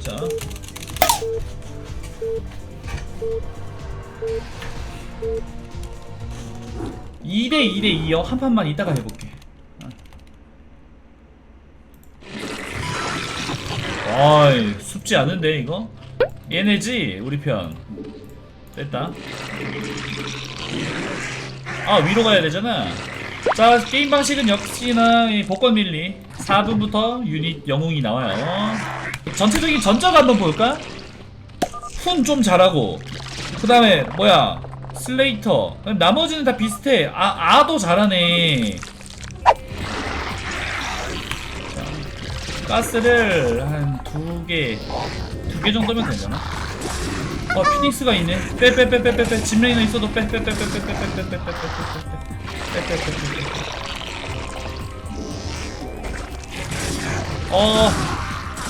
자. (2대 2대 2요) 한 판만 이따가 해볼게. 아이 쉽지 않은데 이거? 얘네지 우리 편. 됐다. 아 위로 가야 되잖아. 자 게임 방식은 역시나 이 복권 밀리. 4분부터 유닛 영웅이 나와요 전체적인 전적 한번 볼까? 훈 좀 잘하고 그 다음에 뭐야 슬레이터 나머지는 다 비슷해 아 아도 잘하네 자, 가스를 한 두 개 두 개 정도면 되려나? 어 피닉스가 있네 빼 빼 빼 빼 빼빼 짐레이너 있어도 빼 빼 빼 빼 빼 빼 빼 빼 빼 빼 빼 빼 빼빼 어,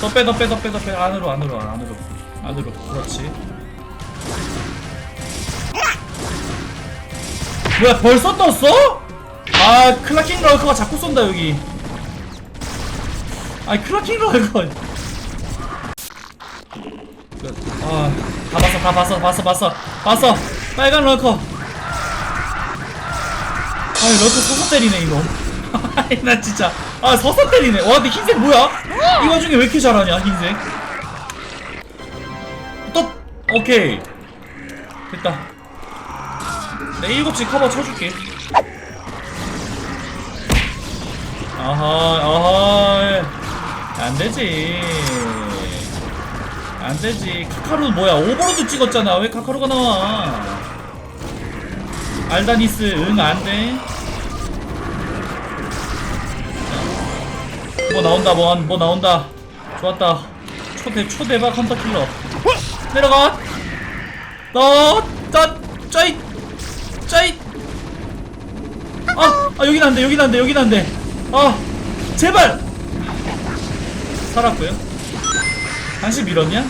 더 빼, 더 빼, 더 빼, 더 빼. 안으로, 안으로, 안으로. 안으로. 그렇지. 뭐야, 벌써 떴어? 아, 클라킹 럴커가 자꾸 쏜다, 여기. 아이, 클라킹 럴커. 아, 다 봤어, 다 봤어, 봤어, 봤어. 봤어. 빨간 럴커. 아, 럴커 서서 때리네, 이거. 아이, 나 진짜. 아, 서서 때리네. 와, 근데 흰색 뭐야? 이 와중에 왜 이렇게 잘하냐, 흰색? 또! 오케이. 됐다. 내 일곱 시 커버 쳐줄게. 아하, 아하. 안 되지. 안 되지. 카카루 뭐야? 오버로드 찍었잖아. 왜 카카루가 나와? 알다니스, 응, 안 돼. 뭐 나온다, 뭐, 뭐 나온다. 좋았다. 초대, 초대박 헌터 킬러. 내려가! 너, 짜, 짜잇! 짜잇! 아, 아, 여긴 안 돼, 여긴 안 돼, 여긴 안 돼. 아, 제발! 살았고요 당신 밀었냐?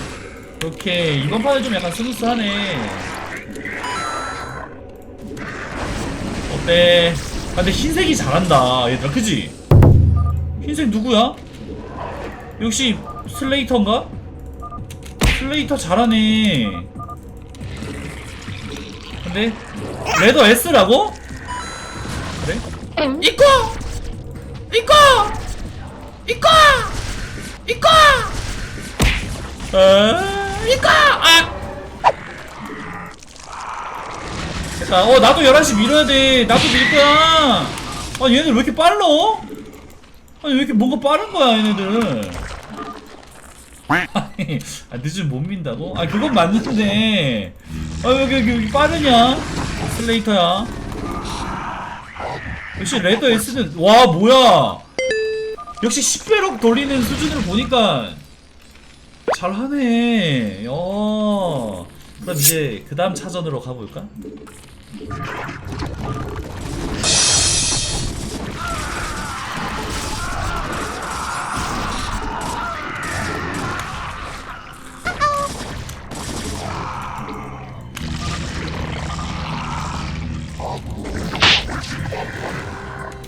오케이 이번 판은 좀 약간 스무스하네 어때? 아 근데 흰색이 잘한다 얘들아 그지? 흰색 누구야? 역시 슬레이터인가? 슬레이터 잘하네 근데 레더 S라고? 그래? 이거! 이거! 이거! 어, 이거! 아! 어, 나도 11시 밀어야 돼. 나도 밀 거야. 아, 얘네들 왜 이렇게 빨라? 아니, 왜 이렇게 뭔가 빠른 거야, 얘네들. 아니, 아, 늦으면 못 민다고? 아, 그건 맞는데. 아, 왜 이렇게, 이렇게 빠르냐? 슬레이터야. 역시 레더 S는, 와, 뭐야! 역시 10배로 돌리는 수준으로 보니까 잘하네. 어. 그럼 이제 그 다음 차전으로 가볼까?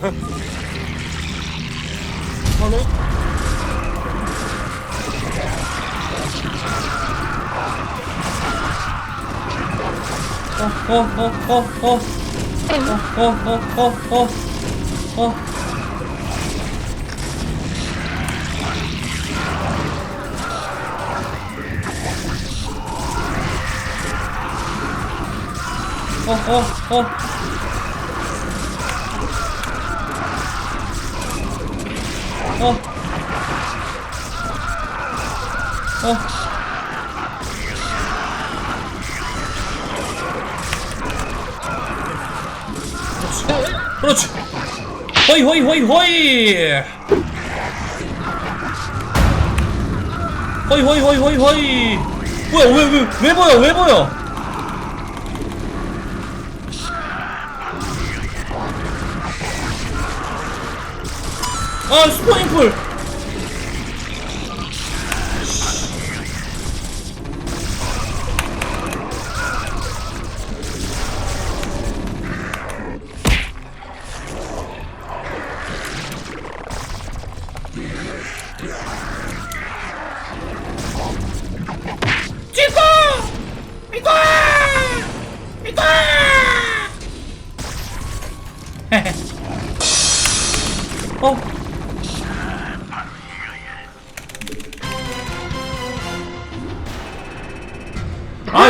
어, 어, 어, 어, 어. 어, 어, 어, 어, 어. 어. 어, 어, 어. 어. 어. 그렇지. 호이 호이 호이 호이. 호이 호이 호이 호이 호이. 뭐야 왜왜왜 보여 왜 보여? 아 스포닝풀.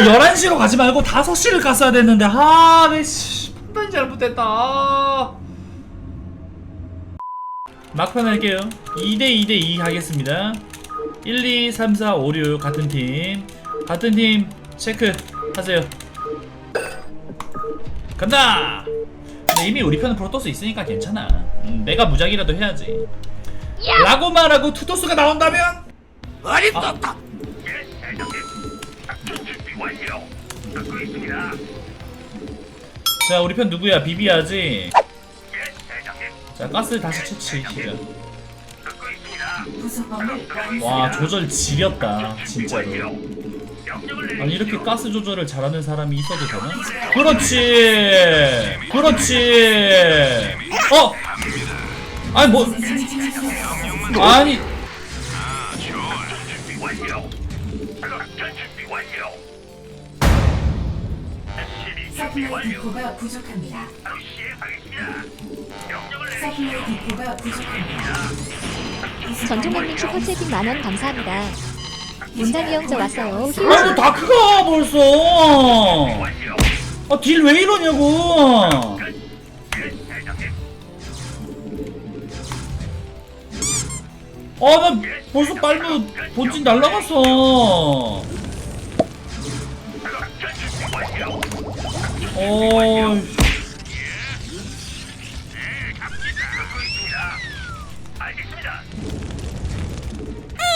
11시로 가지 말고 5시를 갔어야 됐는데 아 내 씨발 잘못했다. 아. 막판 할게요. 2대 2대 2 하겠습니다. 1, 2, 3, 4, 5, 6 같은 팀. 같은 팀 체크 하세요. 간다! 근데 이미 우리 편은 프로토스 있으니까 괜찮아. 음, 내가 무작이라도 해야지. 라고 말하고 투토스가 나온다면? 아. 떴다. 자 우리 편 누구야? 비비야지. 자 가스 다시 채취 부속범을 와 완성. 조절 지렸다 진짜로. 아니 이렇게 가스 조절을 잘하는 사람이 있어도 되나? 그렇지! 그렇지! 어? 아니 뭐 아니 디포가 부족합니다. 서플라이 디포가 부족합니다. 전통맨님 슈퍼채팅 만원 감사합니다. 문단이 형저 왔어요. 아니 다크가 벌써 아딜 왜 이러냐고 아나 벌써 빨부 본진 날라갔어 어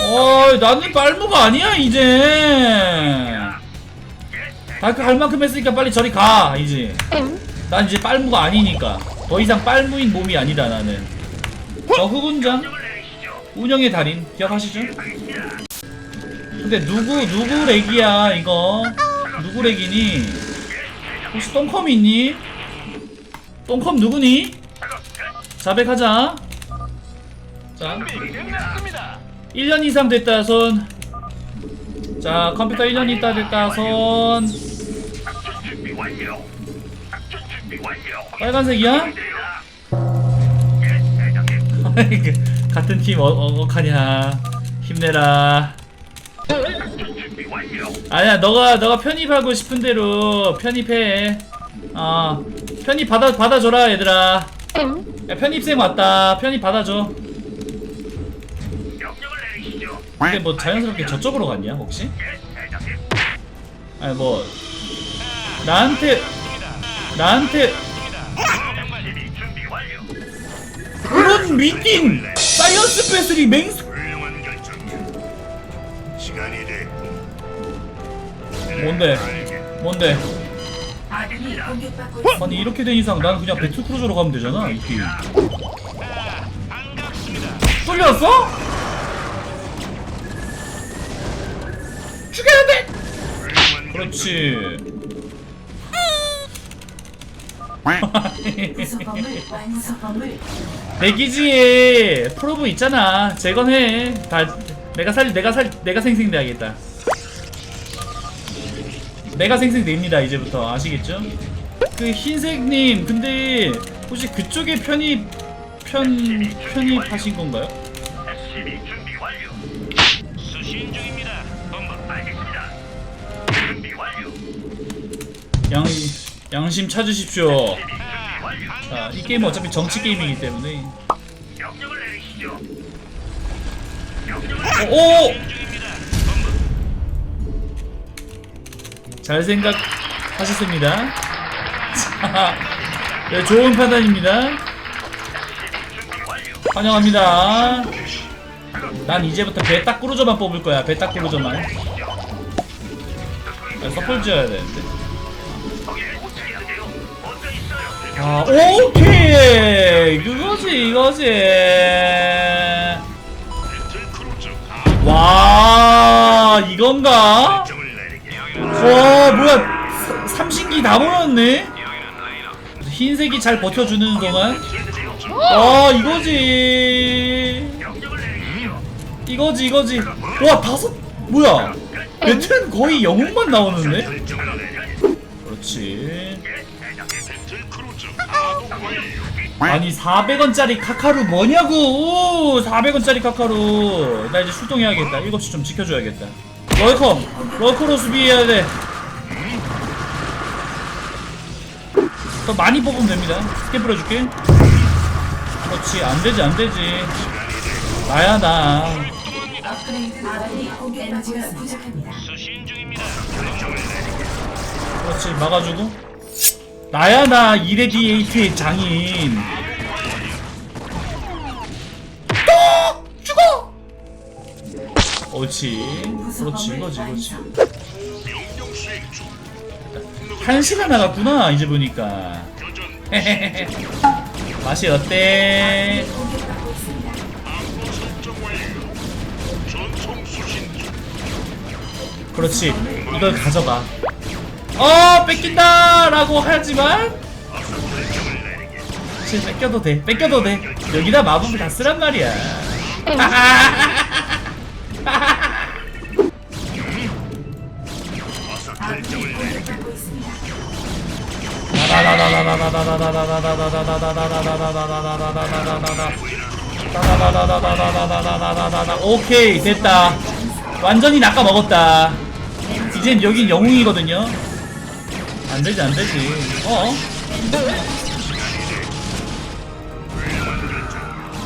어, 나는 빨무가 아니야 이제. 다크 할 만큼 했으니까 빨리 저리 가 이제. 난 이제 빨무가 아니니까 더 이상 빨무인 몸이 아니다 나는. 저 흑운장 운영의 달인 기억하시죠? 근데 누구 누구 렉이야 이거? 누구 렉이니? 혹시 똥컴 있니? 똥컴 누구니? 자백하자. 자. 1년 이상 됐다 손. 자 컴퓨터 1년 있다 됐다 손. 빨간색이야? 같은 팀 어, 어억하냐 힘내라 아니야 너가 너가 편입하고 싶은 대로 편입해. 어 편입 받아 받아줘라 얘들아. 야 편입생 왔다. 편입 받아줘. 근데 뭐 자연스럽게 저쪽으로 갔냐 혹시? 아니 뭐 나한테 나한테. 그런 미팅! 사이언스 패스리 맹수 뭔데? 뭔데. 아니 이렇게 된 이상 나는 그냥 배틀 크루저로 가면 되잖아 이 게임. 뚫렸어? 죽여야 돼 그렇지. 부속범을 완성범을 내 기지에 프로브 있잖아. 재건해. 다 내가 살 내가 살 내가 생생돼야겠다 내가 생생됩니다 이제부터 아시겠죠? 그 흰색님 근데 혹시 그쪽에 편입 편 편입하신 건가요? 준비 완료. 수신 중입니다. 본부 알겠습니다. 준비 완료. 양 양심 찾으십시오. 완료. 자, 이 게임은 어차피 정치 게임이기 때문에. 명령을 내리시죠. 오! 오! 잘 생각하셨습니다. 자, 네, 좋은 판단입니다. 환영합니다. 난 이제부터 배딱 꾸루저만 뽑을 거야. 배딱 꾸루저만. 아, 서플 지어야 되는데. 아, 오케이! 그거지, 이거지. 와, 이건가? 와, 뭐야. 사- 삼신기 다 모였네? 흰색이 잘 버텨주는 동안. 와, 이거지. 이거지, 이거지. 와, 다섯, 뭐야. 배틀은 거의 영웅만 나오는데? 그렇지. 아니 400원짜리 카카루 뭐냐고 400원짜리 카카루 나 이제 출동해야겠다 7시 좀 지켜줘야겠다 러커 러커로 수비해야 돼. 더 많이 뽑으면 됩니다. 스케 풀어줄게. 그렇지 안 되지 안 되지. 나야 나. 그렇지 막아주고. 나야 나 1에 D8의 장인. 옳지. 그렇지. 이거지 이거지. 한 시간 나갔구나 이제 보니까. 맛이 어때. 그렇지. 이걸 가져가. 어 뺏긴다 라고 하지만. 사실 뺏겨도 돼. 뺏겨도 돼. 여기다 마법을 다 쓰란 말이야 오케이 됐다 완전히 낚아 먹었다 이젠 여긴 영웅이거든요 안되지 안되지 어?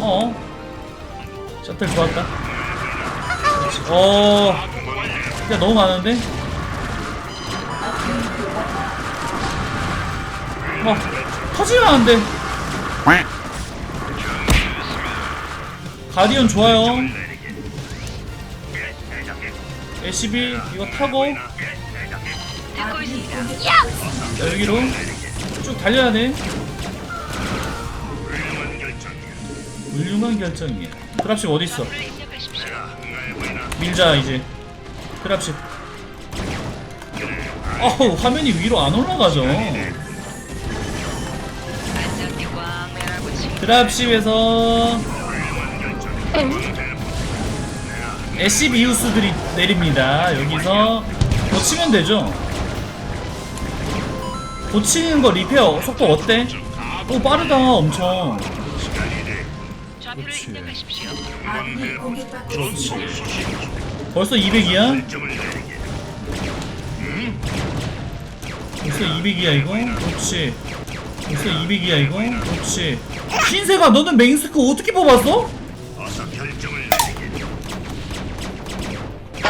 어? 셔틀 좋았다. 어 진짜 너무 많은데? 막 터지면 안 돼. 가디언 좋아요. SCB 이거 타고 자, 여기로 쭉 달려야 돼. 훌륭한 결정이야. 크랍십 어디 있어? 밀자 이제. 크랍십. 어우 화면이 위로 안 올라가죠. 드랍십에서 SCB우스들이 내립니다 여기서 고치면 되죠 고치는 거 리페어 속도 어때? 오 빠르다 엄청 그렇지. 그렇지 벌써 200이야? 결정을 내리게. 벌써 200이야 이거? 그렇지 벌써 200이야 이거? 그렇지 흰색아 너는 맹스크 어떻게 뽑았어?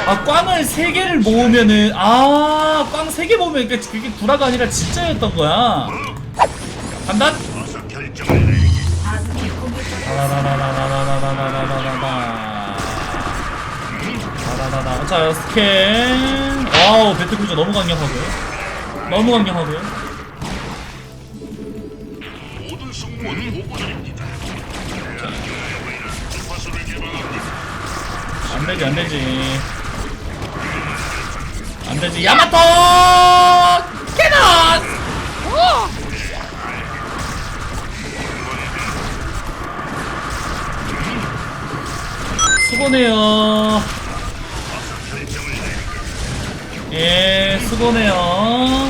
아 꽝을 3개를 모으면은 아꽝 3개 모으면 그게, 그게 구라가 아니라 진짜였던 거야 간다 어서 결정을 내리게. 아군이 공격받고 라라라라라라라라라라라라라 라라라라 자 스캔 와우 배틀크루저 너무 강력하고요 너무 강력하고요 안되지 안되지. 안되지. 야마토 캐논! 수고네요. 예 수고네요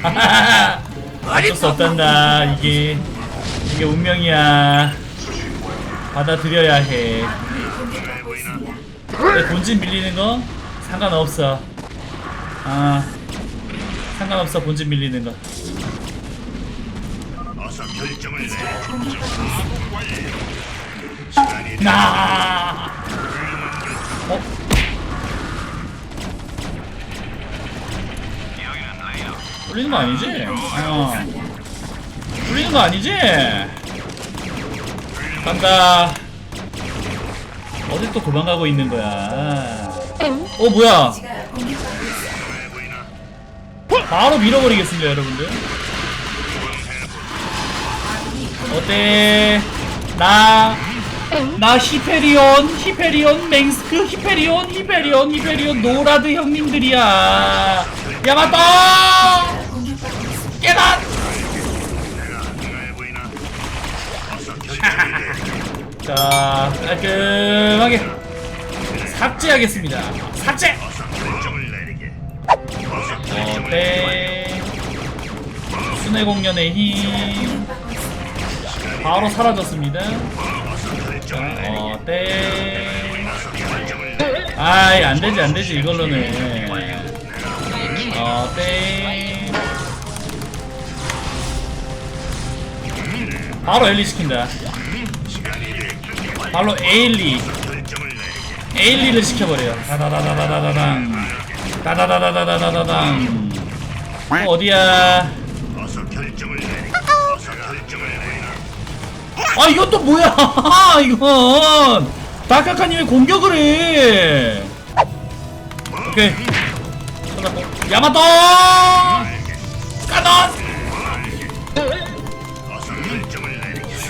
어쩔 수 없단다 이게. 이게 운명이야. 받아들여야 해. 근데 본진 밀리는 거 상관없어. 아 상관없어 본진 밀리는 거. 나. 어? 뚫리는 거 아니지? 어 뚫리는 거 아니지? 간다 어디 또 도망가고 있는 거야 어 뭐야. 바로 밀어버리겠습니다 여러분들 어때? 나 나 히페리온 히페리온 맹스크 히페리온 히페리온 히페리온 노라드 형님들이야 야마토. 내. 자 깔끔하게 삭제하겠습니다. 삭제! 어때? 순회 공연의 힘. 바로 사라졌습니다. 자 어때? 아이 안되지 안되지 이걸로는. 어때 바로 엘리 시킨다. 바로 에일리. 에일리를 시켜버려요. 다다다다다다다당 다다다다다다다당 어, 어디야? 아 이건 또 뭐야? 이건. 다카카님의 공격을 해. 오케이. 야마토! 까던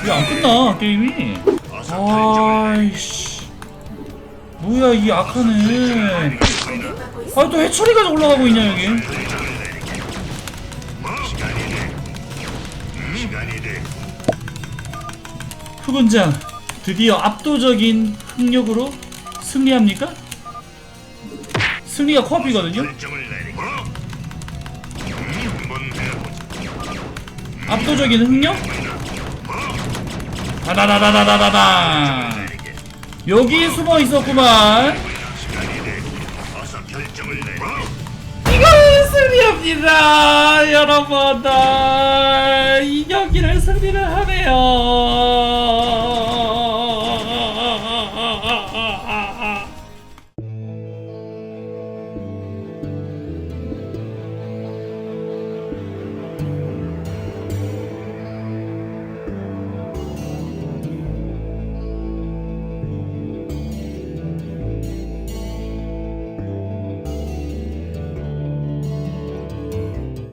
이게 안 끝나 게임이 아이씨 뭐야 이 악하네 아또 해처리까지 올라가고 있냐 여기 흑운장 드디어 압도적인 흑력으로 승리합니까? 승리가 코앞이거든요? 압도적인 흑력? 다다다다다다다. 여기 숨어 있었구만. 이걸 승리합니다 여러분 이 경기를 승리를 하네요.